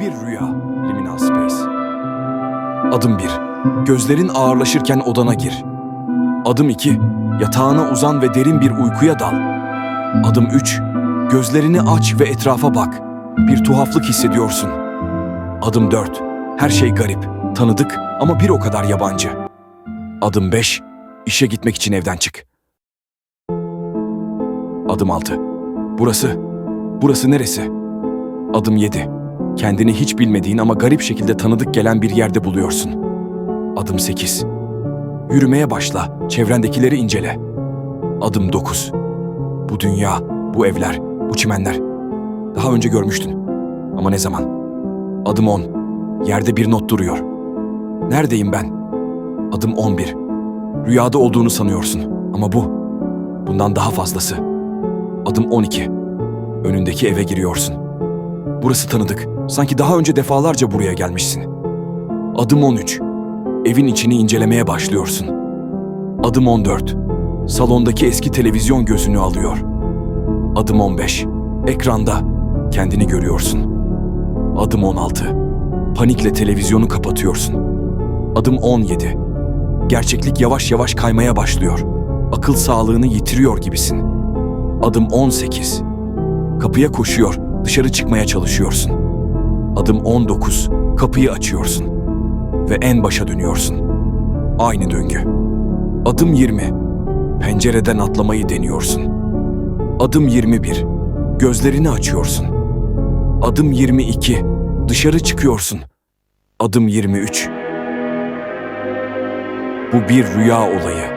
Bir rüya. Liminal Space. Adım 1. Gözlerin ağırlaşırken odana gir. Adım 2. Yatağına uzan ve derin bir uykuya dal. Adım 3. Gözlerini aç ve etrafa bak. Bir tuhaflık hissediyorsun. Adım 4. Her şey garip, tanıdık ama bir o kadar yabancı. Adım 5. İşe gitmek için evden çık. Adım 6. Burası, burası neresi? Adım 7. Kendini hiç bilmediğin ama garip şekilde tanıdık gelen bir yerde buluyorsun. Adım 8. Yürümeye başla, çevrendekileri incele. Adım 9. Bu dünya, bu evler, bu çimenler. Daha önce görmüştün. Ama ne zaman? Adım 10. Yerde bir not duruyor. Neredeyim ben? Adım 11. Rüyada olduğunu sanıyorsun ama bu. Bundan daha fazlası. Adım 12. Önündeki eve giriyorsun. Burası tanıdık. Sanki daha önce defalarca buraya gelmişsin. Adım 13. Evin içini incelemeye başlıyorsun. Adım 14. Salondaki eski televizyon gözünü alıyor. Adım 15. Ekranda kendini görüyorsun. Adım 16. Panikle televizyonu kapatıyorsun. Adım 17. Gerçeklik yavaş yavaş kaymaya başlıyor. Akıl sağlığını yitiriyor gibisin. Adım 18. Kapıya koşuyor, dışarı çıkmaya çalışıyorsun. Adım 19. Kapıyı açıyorsun ve en başa dönüyorsun. Aynı döngü. Adım 20. Pencereden atlamayı deniyorsun. Adım 21. Gözlerini açıyorsun. Adım 22. Dışarı çıkıyorsun. Adım 23. Bu bir rüya olayı.